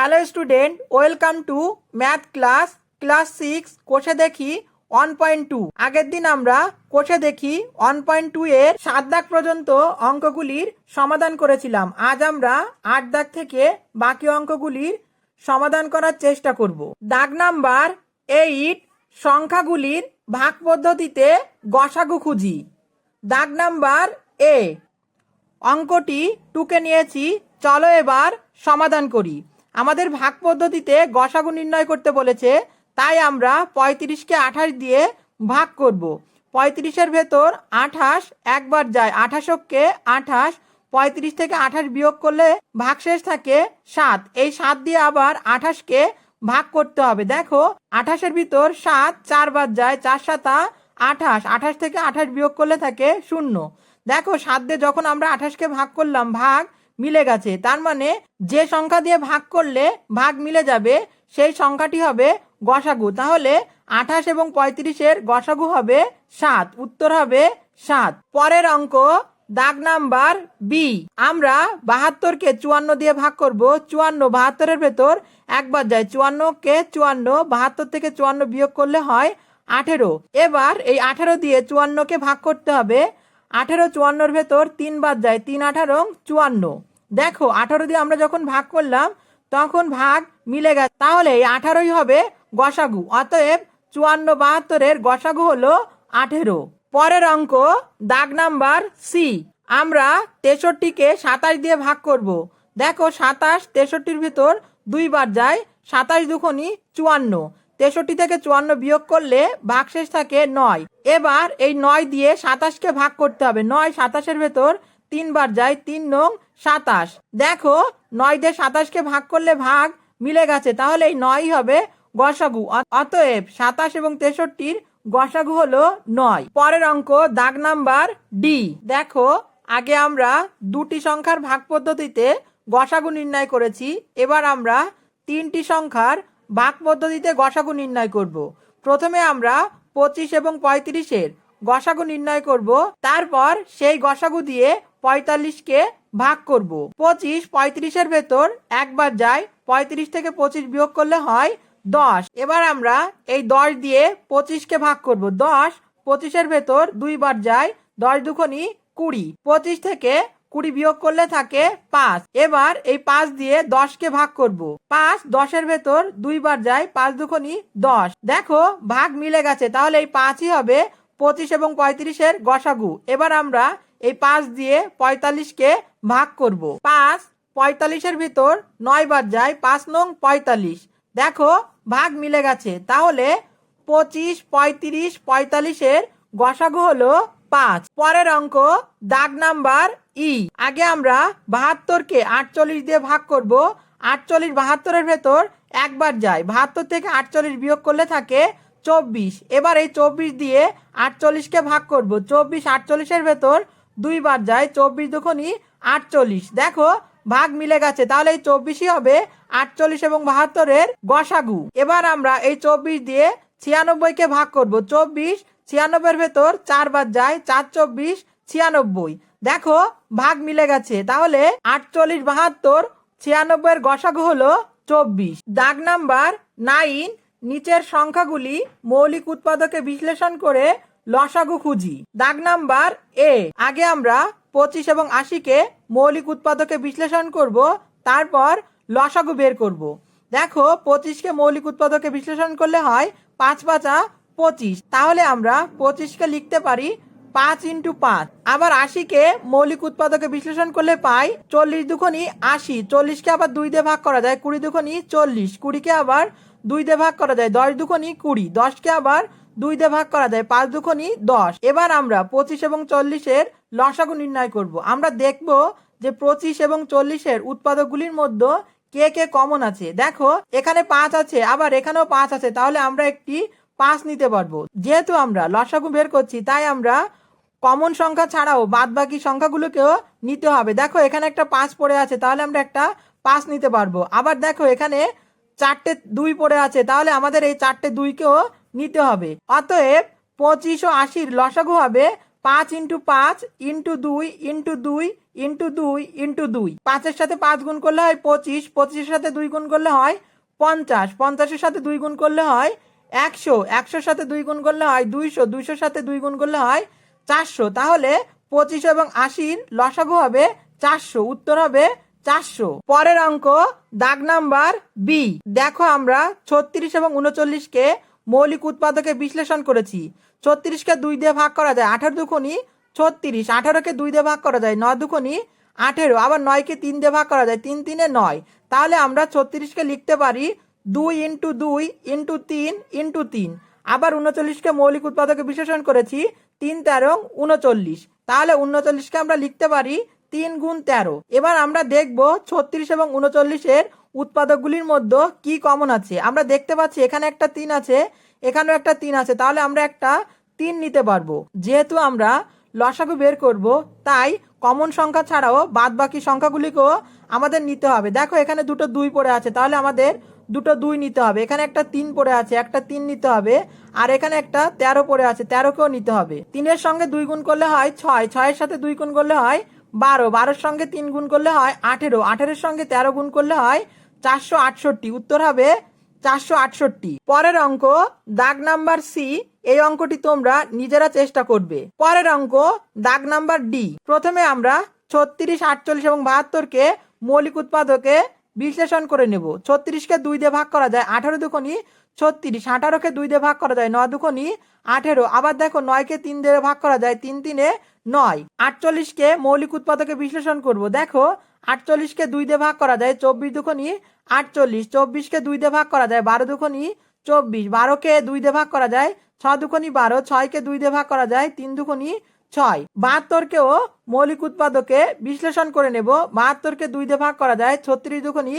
Hello student welcome to math class class six কোষে দেখি one point two আগের দিন আমরা কোষে দেখি ওয়ান পয়েন্ট টু এর সাত দাগ পর্যন্ত অঙ্কগুলির সমাধান করেছিলাম। আজ আমরা আট দাগ থেকে বাকি অঙ্কগুলির সমাধান করার চেষ্টা করব। দাগ নাম্বার এইট সংখ্যাগুলির ভাগ পদ্ধতিতে গসাগু খুঁজি। দাগ নাম্বার এ অঙ্কটি টুকে নিয়েছি, চলো এবার সমাধান করি। আমাদের ভাগ পদ্ধতিতে গসাগু নির্ণয় করতে বলেছে, তাই আমরা পঁয়ত্রিশকে আঠাশ দিয়ে ভাগ করব। পঁয়ত্রিশের ভেতর আঠাশ একবার যায় আঠাশকে আঠাশ, পঁয়ত্রিশ থেকে আঠাশ বিয়োগ করলে ভাগশেষ থাকে সাত। এই সাত দিয়ে আবার আঠাশকে ভাগ করতে হবে। দেখো, আঠাশের ভিতর সাত চারবার যায়, চার সাতা আঠাশ আঠাশ থেকে আঠাশ বিয়োগ করলে থাকে শূন্য। দেখো, সাত দিয়ে যখন আমরা আঠাশকে ভাগ করলাম, ভাগ মিলে গেছে। তার মানে যে সংখ্যা দিয়ে ভাগ করলে ভাগ মিলে যাবে, সেই সংখ্যাটি হবে গসাগু। তাহলে আঠাশ এবং পঁয়ত্রিশের গসাগু হবে সাত, উত্তর হবে সাত। পরের অঙ্ক, দাগ নাম্বার বি আমরা বাহাত্তরকে চুয়ান্ন দিয়ে ভাগ করব, চুয়ান্ন বাহাত্তরের ভেতর একবার যায়। চুয়ান্নকে চুয়ান্ন, বাহাত্তর থেকে চুয়ান্ন বিয়োগ করলে হয় আঠেরো। এবার এই আঠেরো দিয়ে চুয়ান্নকে ভাগ করতে হবে। আঠেরো চুয়ান্নর ভেতর তিনবার যায়, তিন আঠারো চুয়ান্ন। দেখো, আঠারো দিয়ে আমরা যখন ভাগ করলাম, তখন ভাগ মিলে গেছে। তাহলে এই আঠারোই হবে গসাগু, অতএব চুয়ান্ন বাহাত্তরের গসাগু হলো আঠেরো। পরের অঙ্ক, দাগ নাম্বার সি আমরা তেষট্টিকে সাতাশ দিয়ে ভাগ করব। দেখো, সাতাশ তেষট্টির ভিতর দুইবার যায়, সাতাশ দুখনি চুয়ান্ন। তেষট্টি থেকে চুয়ান্ন বিয়োগ করলে ভাগশেষ থাকে নয়। এবার এই নয় দিয়ে সাতাশকে ভাগ করতে হবে। নয় সাতাশের ভেতর তিনবার যায় তিন নং সাতাশ। দেখো, নয় দিয়ে সাতাশকে ভাগ করলে ভাগ মিলে গেছে, তাহলে এই নয় হবে গসাগু। অতএব সাতাশ এবং তেষট্টির গসাগু হলো নয়। পরের অঙ্ক, দাগ নাম্বার ডি। দেখো, আগে আমরা দুটি সংখ্যার ভাগ পদ্ধতিতে গসাগু নির্ণয় করেছি, এবার আমরা তিনটি সংখ্যার ভাগ পদ্ধতিতে গসাগু নির্ণয় করব। প্রথমে আমরা পঁচিশ এবং পঁয়ত্রিশের গসাগু নির্ণয় করব। তারপর সেই গসাগু দিয়ে পঁয়তাল্লিশকে ভাগ করব। পঁচিশ, পঁয়ত্রিশের ভেতর একবার যায়, পঁয়ত্রিশ থেকে পঁচিশ বিয়োগ করলে হয় দশ। এবার আমরা এই দশ দিয়ে পঁচিশকে ভাগ করব। দশ, পঁচিশের ভেতর দুইবার যায়, দশ দুখনি কুড়ি। পঁচিশ থেকে কুড়ি বিয়োগ করলে থাকে পাঁচ। এবার এই পাঁচ দিয়ে দশকে ভাগ করব। পাঁচ, দশের ভেতর দুইবার যায়, পাঁচ দুখনি দশ। দেখো, ভাগ মিলে গেছে। তাহলে এই পাঁচই হবে পঁচিশ এবং পঁয়ত্রিশের গসাগু। এবার আমরা এই পাঁচ দিয়ে পঁয়তাল্লিশকে ভাগ করব। পাঁচ, পঁয়তাল্লিশের ভিতর নয় বার যায়, পাঁচ নং পঁয়তাল্লিশ। দেখো, ভাগ মিলে গেছে। তাহলে পঁচিশ, পঁয়ত্রিশ, পঁয়তাল্লিশের গসাগু হলো পাঁচ। পরের অঙ্ক, দাগ নাম্বার ই। আগে আমরা বাহাত্তরকে আটচল্লিশ দিয়ে ভাগ করব। আটচল্লিশ বাহাত্তরের ভেতর একবার যায়। বাহাত্তর থেকে আটচল্লিশ বিয়োগ করলে থাকে চব্বিশ। এবার এই চব্বিশ দিয়ে আটচল্লিশকে ভাগ করব। চব্বিশ আটচল্লিশের ভেতর দুইবার যায়, চব্বিশ দুখনি আটচল্লিশ। দেখো, ভাগ মিলে গেছে। তাহলে এই চব্বিশই হবে আটচল্লিশ এবং বাহাত্তরের গসাগু। এবার আমরা এই চব্বিশ দিয়ে ছিয়ানব্বইকে ভাগ করব। চব্বিশ ছিয়ানব্বইয়ের ভেতর চারবার যায়, চার চব্বিশ ছিয়ানব্বই। দেখো, ভাগ মিলে গেছে। তাহলে আটচল্লিশ বাহাত্তর ছিয়ানব্বইয়ের গসাগু হলো চব্বিশ। দাগ নাম্বার নাইন নিচের সংখ্যাগুলি মৌলিক উৎপাদকে বিশ্লেষণ করে লসাগু খুঁজি। দাগ নাম্বার এ আগে আমরা পঁচিশ এবং আশিকে মৌলিক উৎপাদকে বিশ্লেষণ করব, তারপর লসাগু বের করব। দেখো, পঁচিশকে মৌলিক উৎপাদকে বিশ্লেষণ করলে হয় পাঁচ পাঁচা পঁচিশ। তাহলে আমরা পঁচিশকে লিখতে পারি পাঁচ ইন্টু পাঁচ। আবার আশিকে মৌলিক উৎপাদকে বিশ্লেষণ করলে পাই চল্লিশ দুখনি আশি। চল্লিশকে আবার দুই দিয়ে ভাগ করা যায়, কুড়ি দুখনি চল্লিশ। কুড়িকে আবার দুই দিয়ে ভাগ করা যায় দশ দুখনি কুড়ি, দশকে আবার দুই দিয়ে ভাগ করা যায় পাঁচ দুখনি দশ। এবার আমরা পঁচিশ এবং চল্লিশের লসাগু নির্ণয় করব। আমরা দেখব যে পঁচিশ এবং চল্লিশের উৎপাদকগুলির মধ্যে কে কে কমন আছে। দেখো, এখানে পাঁচ আছে, আবার এখানেও পাঁচ আছে, তাহলে আমরা একটি পাঁচ নিতে পারব। যেহেতু আমরা লসাগু বের করছি, তাই আমরা কমন সংখ্যা ছাড়াও বাদ বাকি সংখ্যাগুলোকেও নিতে হবে। দেখো, এখানে একটা পাঁচ পড়ে আছে, তাহলে আমরা একটা পাঁচ নিতে পারব। আবার দেখো, এখানে চারটে দুই পড়ে আছে, তাহলে আমাদের এই চারটে দুইকেও নিতে হবে। অতএব পঁচিশ ও আশির লসাগু হবে পাঁচ ইন্টু পাঁচ ইন্টু দুই ইন্টু দুই ইন্টু দুই ইন্টু দুই। পাঁচের সাথে পাঁচ গুণ করলে হয় পঁচিশ, পঁচিশের সাথে দুই গুণ করলে হয় পঞ্চাশ, পঞ্চাশের সাথে দুই গুণ করলে হয় একশো, একশোর সাথে দুই গুণ করলে হয় দুইশো, দুইশোর সাথে দুই গুণ করলে হয় চারশো। তাহলে পঁচিশ এবং আশির লসাগু হবে চারশো, উত্তর হবে চারশো। পরের অঙ্ক, দাগ নাম্বার বি দেখো আমরা ছত্রিশ এবং উনচল্লিশকে মৌলিক উৎপাদকে বিশ্লেষণ করেছি। ছত্রিশকে দুই দিয়ে ভাগ করা যায় আঠারো দুখনি ছত্রিশ। আঠারোকে দুই দিয়ে ভাগ করা যায় নয় দুখনি আঠেরো। আবার নয়কে তিন দিয়ে ভাগ করা যায় তিন তিনে নয়। তাহলে আমরা ছত্রিশকে লিখতে পারি দুই ইন্টু দুই ইন্টু তিন ইন্টু তিন। আবার উনচল্লিশকে মৌলিক উৎপাদকে বিশ্লেষণ করেছি তিন তেরো উনচল্লিশ। তাহলে উনচল্লিশকে আমরা লিখতে পারি তিন গুণ তেরো। এবার আমরা দেখব ছত্রিশ এবং উনচল্লিশের উৎপাদকগুলির মধ্যে কি কমন আছে। আমরা দেখতে পাচ্ছি এখানে একটা তিন আছে, এখানেও একটা তিন আছে। তাহলে আমরা একটা তিন নিতে পারব। যেহেতু আমরা লসাগু বের করব, তাই কমন সংখ্যা ছাড়াও বাদ বাকি সংখ্যাগুলিকেও আমাদের নিতে হবে। দেখো এখানে দুটো দুই পড়ে আছে, তাহলে আমাদের দুটো দুই নিতে হবে। এখানে একটা তিন পড়ে আছে, একটা তিন নিতে হবে। আর এখানে একটা তেরো পড়ে আছে, তেরোকেও নিতে হবে। তিনের সঙ্গে দুই গুণ করলে হয় ছয়, ছয়ের সাথে দুই গুণ করলে হয় বারো, বারোর সঙ্গে তিন গুণ করলে হয় আঠেরো, আঠেরোর সঙ্গে তেরো গুণ করলে হয় চারশো আটষট্টি। উত্তর হবে চারশো আটষট্টি। পরের অঙ্ক, দাগ নাম্বার সি, এই অঙ্কটি তোমরা নিজেরা চেষ্টা করবে। পরের অঙ্ক, দাগ নাম্বার ডি। প্রথমে আমরা ছত্রিশ, আটচল্লিশ এবং বাহাত্তরকে মৌলিক উৎপাদকে বিশ্লেষণ করে নেব। ছত্রিশকে দুই দিয়ে ভাগ করা যায়, আঠারো দুখনি ছত্রিশ, আঠারোকে দুই দিয়ে ভাগ করা যায়, ন দুখনি আঠেরো। আবার দেখো নয়কে তিন দিয়ে ভাগ করা যায়, তিন তিনে নয়। আটচল্লিশকে মৌলিক উৎপাদকে বিশ্লেষণ করব। দেখো, আটচল্লিশকে দুই দিয়ে ভাগ করা যায়, চব্বিশ দুখনি আটচল্লিশ। চব্বিশকে দুই দিয়ে ভাগ করা যায়, বারো দুখনি চব্বিশ। বারোকে দুই দিয়ে ভাগ করা যায় ছ দুখনি বারো। ছয়কে দুই দিয়ে ভাগ করা যায়, তিন দুখনি ছয়। বাহাত্তরকেও মৌলিক উৎপাদকে বিশ্লেষণ করে নেব। বাহাত্তরকে দুই দিয়ে ভাগ করা যায়, ছত্রিশ দুখনি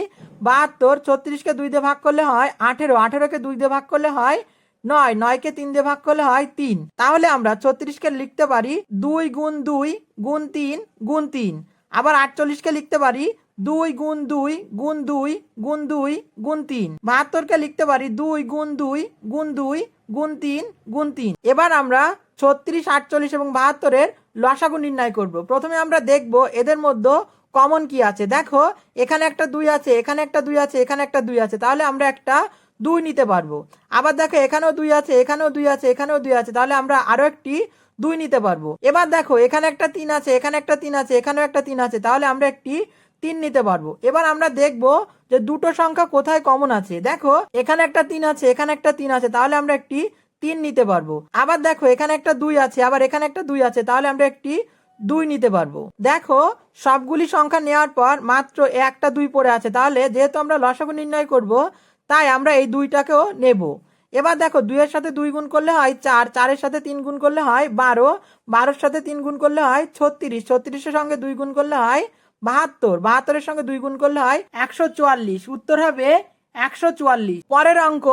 বাহাত্তর। ছত্রিশকে দুই দিয়ে ভাগ করলে হয় আঠেরো। আঠেরোকে দুই দিয়ে ভাগ করলে হয় নয়, নয়কে তিন দিয়ে ভাগ করলে হয় তিন। তাহলে আমরা ছত্রিশকে লিখতে পারি দুই গুণ দুই গুণ তিন গুণ তিন। আবার আটচল্লিশকে লিখতে পারি দুই গুণ দুই গুণ দুই গুণ দুই গুণ তিন। বাহাত্তরকে লিখতে পারি দুই গুণ দুই গুণ দুই গুণ তিন গুণ তিন। এবার আমরা ছত্রিশ, আটচল্লিশ এবং বাহাত্তরের লসাগু নির্ণয় করব। প্রথমে আমরা দেখব এদের মধ্যে কমন কি আছে। দেখো, এখানে একটা দুই আছে, এখানে একটা দুই আছে, এখানে একটা দুই আছে। তাহলে আমরা একটা দুই নিতে পারব। আবার দেখো, এখানেও দুই আছে, এখানেও দুই আছে, এখানেও দুই আছে, তাহলে আমরা আরও একটি দুই নিতে পারব। এবার দেখো, এখানে একটা তিন আছে, এখানে একটা তিন আছে, এখানেও একটা তিন আছে, তাহলে আমরা একটি তিন নিতে পারব। এবার আমরা দেখব যে দুটো সংখ্যা কোথায় কমন আছে। দেখো, এখানে একটা তিন আছে, এখানে একটা তিন আছে, তাহলে আমরা একটি তিন নিতে পারব। আবার দেখো, এখানে একটা দুই আছে, আবার এখানে একটা দুই আছে, তাহলে আমরা একটি দুই নিতে পারব। দেখো, সবগুলি সংখ্যা নেওয়ার পর মাত্র একটা দুই পড়ে আছে, তাহলে যেহেতু আমরা লসাগু নির্ণয় করব তাই আমরা এই দুইটাকেও নেব। এবার দেখো দুইয়ের সাথে দুই গুণ করলে হয় চার, চারের সাথে তিন গুণ করলে হয় বারো, বারোর সাথে তিন গুণ করলে হয় ছত্রিশ, ছত্রিশের সঙ্গে দুই গুণ করলে হয় বাহাত্তর, বাহাত্তরের সঙ্গে দুই গুণ করলে হয় একশো চুয়াল্লিশ। উত্তর হবে একশো চুয়াল্লিশ। পরের অঙ্ক,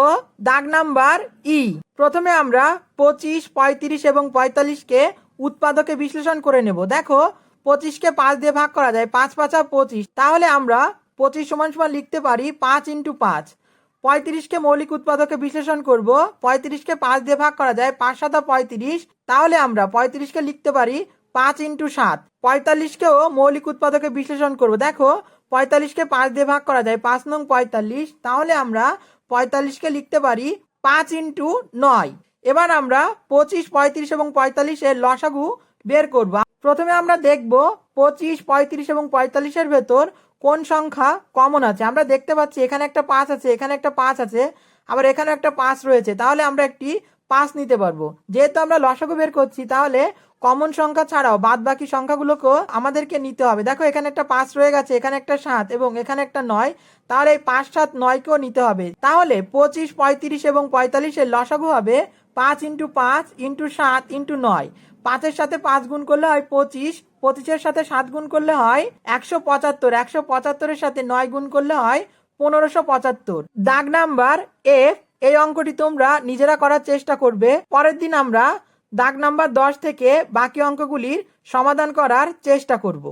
দাগ নাম্বার ই। প্রথমে আমরা পঁচিশ, পঁয়ত্রিশ এবং পঁয়তাল্লিশকে উৎপাদকে বিশ্লেষণ করে নেব। দেখো পঁচিশকে পাঁচ দিয়ে ভাগ করা যায়, পাঁচ পাঁচা পঁচিশ। তাহলে আমরা পঁচিশ সমান সমান লিখতে পারি পাঁচ ইন্টু পাঁচ। পঁয়ত্রিশকে মৌলিক উৎপাদকে বিশ্লেষণ করব, পঁয়ত্রিশকে পাঁচ দিয়ে ভাগ করা যায়, পাঁচ সাতা পঁয়ত্রিশ, তাহলে আমরা পঁয়ত্রিশকে লিখতে পারি পাঁচ ইন্টু সাত। পঁয়তাল্লিশকেও মৌলিক উৎপাদকে বিশ্লেষণ করব। দেখো, পঁয়তাল্লিশকে পাঁচ দিয়ে ভাগ করা যায়, পাঁচ নং পঁয়তাল্লিশ, তাহলে আমরা পঁয়তাল্লিশকে লিখতে পারি পাঁচ ইন্টু নয়। এবার আমরা পঁচিশ, পঁয়ত্রিশ এবং পঁয়তাল্লিশের লসাগু বের করব। প্রথমে আমরা দেখব পঁচিশ, পঁয়ত্রিশ এবং পঁয়তাল্লিশের ভেতর কোন সংখ্যা? কমন আছে। আমরা দেখতে পাচ্ছি এখানে একটা পাঁচ আছে, এখানে একটা পাঁচ আছে, আবার এখানে একটা পাঁচ রয়েছে। তাহলে আমরা একটি পাঁচ নিতে পারব। যেহেতু আমরা লসাগু বের করছি, তাহলে কমন সংখ্যা ছাড়াও বাদ বাকি সংখ্যাগুলোকেও আমাদেরকে নিতে হবে। দেখো, এখানে একটা পাঁচ রয়ে গেছে, এখানে একটা সাত এবং এখানে একটা নয়। তাহলে এই পাঁচ সাত নয়কেও নিতে হবে। তাহলে পঁচিশ, পঁয়ত্রিশ এবং পঁয়তাল্লিশের লসাগু হবে পাঁচ ইন্টু পাঁচ ইন্টু সাত ইন্টু নয়। পাঁচের সাথে পাঁচ গুণ করলে হয় পঁচিশ, পঁচিশের সাথে সাত গুণ করলে হয় একশো পঁচাত্তর, একশো পঁচাত্তরের সাথে নয় গুণ করলে হয় পনেরোশো পঁচাত্তর। দাগ নাম্বার এফ, এই অঙ্কটি তোমরা নিজেরা করার চেষ্টা করবে। পরের দিন আমরা দাগ নাম্বার দশ থেকে বাকি অঙ্কগুলির সমাধান করার চেষ্টা করব।